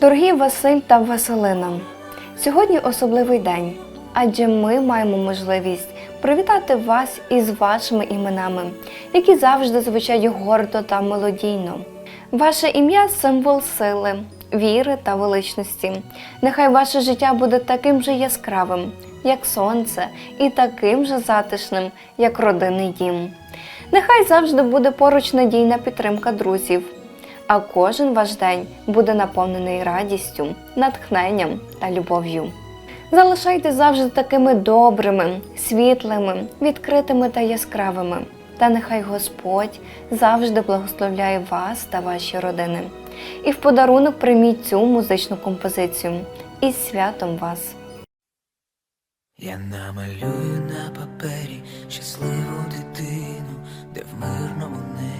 Дорогі Василь та Василина, сьогодні особливий день, адже ми маємо можливість привітати вас із вашими іменами, які завжди звучать гордо та мелодійно. Ваше ім'я символ сили, віри та величності. Нехай ваше життя буде таким же яскравим, як сонце, і таким же затишним, як родинний дім. Нехай завжди буде поруч надійна підтримка друзів, а кожен ваш день буде наповнений радістю, натхненням та любов'ю. Залишайтесь завжди такими добрими, світлими, відкритими та яскравими. Та нехай Господь завжди благословляє вас та ваші родини. І в подарунок прийміть цю музичну композицію. Із святом вас! Я намалюю на папері щасливу дитину, де в мирному небі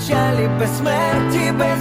печалі, без смерті, без